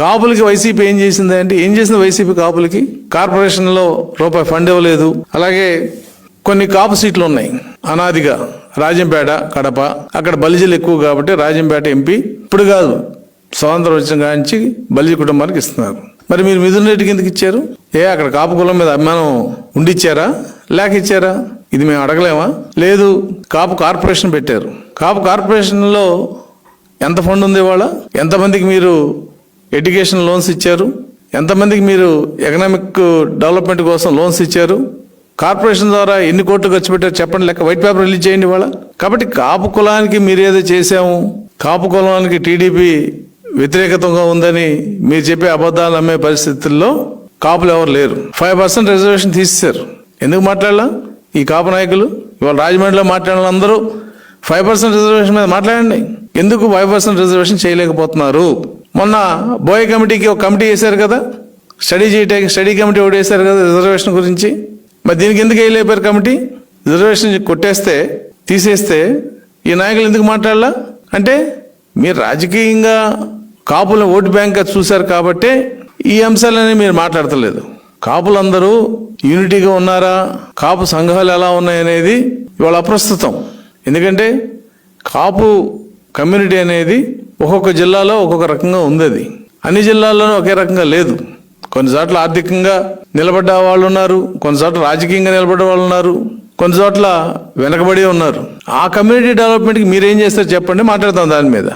కాపులకి వైసీపీ ఏం చేసింది అంటే ఏం చేసింది వైసీపీ కాపులకి? కార్పొరేషన్లో రూపాయి ఫండ్ ఇవ్వలేదు. అలాగే కొన్ని కాపు సీట్లు ఉన్నాయి. అనాదిగా రాజంపేట కడప. అక్కడ బలిజలు ఎక్కువ కాబట్టి రాజంపేట ఎంపీ ఇప్పుడు కాదు. స్వాతంత్రం వచ్చిన కాంచి బలిజ కుటుంబానికి ఇస్తున్నారు. మరి మీరు మిథున్ రెడ్డికి ఎందుకు ఇచ్చారు? ఏ అక్కడ కాపు కులం మీద అభిమానం ఉండిచ్చారా? లేక ఇచ్చారా? ఇది మేము అడగలేమా? లేదు కాపు కార్పొరేషన్ పెట్టారు. కాపు కార్పొరేషన్లో ఎంత ఫండ్ ఉంది ఇవాళ? ఎంతమందికి మీరు ఎడ్యుకేషన్ లోన్స్ ఇచ్చారు. ఎంతమందికి మీరు ఎకనామిక్ డెవలప్మెంట్ కోసం లోన్స్ ఇచ్చారు? కార్పొరేషన్ ద్వారా ఎన్ని కోట్లు ఖర్చు పెట్టారు చెప్పండి. లెక్క వైట్ పేపర్ రిలీజ్ చేయండి ఇవాళ. కాబట్టి కాపు కులానికి మీరు ఏదో చేశాము. కాపు కులానికి టీడీపీ వ్యతిరేకతంగా ఉందని మీరు చెప్పే అబద్ధాలు నమ్మే పరిస్థితుల్లో కాపులు ఎవరు లేరు. ఫైవ్ పర్సెంట్ రిజర్వేషన్ తీసేశారు. ఎందుకు మాట్లాడాలా? ఈ కాపు నాయకులు ఇవాళ రాజమండ్రిలో మాట్లాడిన అందరూ ఫైవ్ పర్సెంట్ రిజర్వేషన్ మీద మాట్లాడండి. ఎందుకు ఫైవ్ పర్సెంట్ రిజర్వేషన్ చేయలేకపోతున్నారు? మొన్న బోయ్ కమిటీకి ఒక కమిటీ వేశారు కదా? స్టడీ చేయటానికి స్టడీ కమిటీ ఒకటి వేశారు కదా రిజర్వేషన్ గురించి? మరి దీనికి ఎందుకు వేయలేపారు కమిటీ? రిజర్వేషన్ కొట్టేస్తే తీసేస్తే ఈ నాయకులు ఎందుకు మాట్లాడాలా? అంటే మీరు రాజకీయంగా కాపుల ఓటు బ్యాంక్గా చూశారు కాబట్టే ఈ అంశాలని మీరు మాట్లాడతలేదు. కాపులందరూ యూనిటీగా ఉన్నారా? కాపు సంఘాలు ఎలా ఉన్నాయనేది ఇవాళ అప్రస్తుతం. ఎందుకంటే కాపు కమ్యూనిటీ అనేది ఒక్కొక్క జిల్లాలో ఒక్కొక్క రకంగా ఉంది అది అన్ని జిల్లాల్లోనూ ఒకే రకంగా లేదు. కొన్ని చోట్ల ఆర్థికంగా నిలబడ్డ వాళ్ళు ఉన్నారు కొన్ని చోట్ల రాజకీయంగా నిలబడ్డ వాళ్ళు ఉన్నారు కొన్ని చోట్ల వెనకబడి ఉన్నారు. ఆ కమ్యూనిటీ డెవలప్మెంట్కి మీరేం చేస్తారు చెప్పండి మాట్లాడతాం దాని మీద.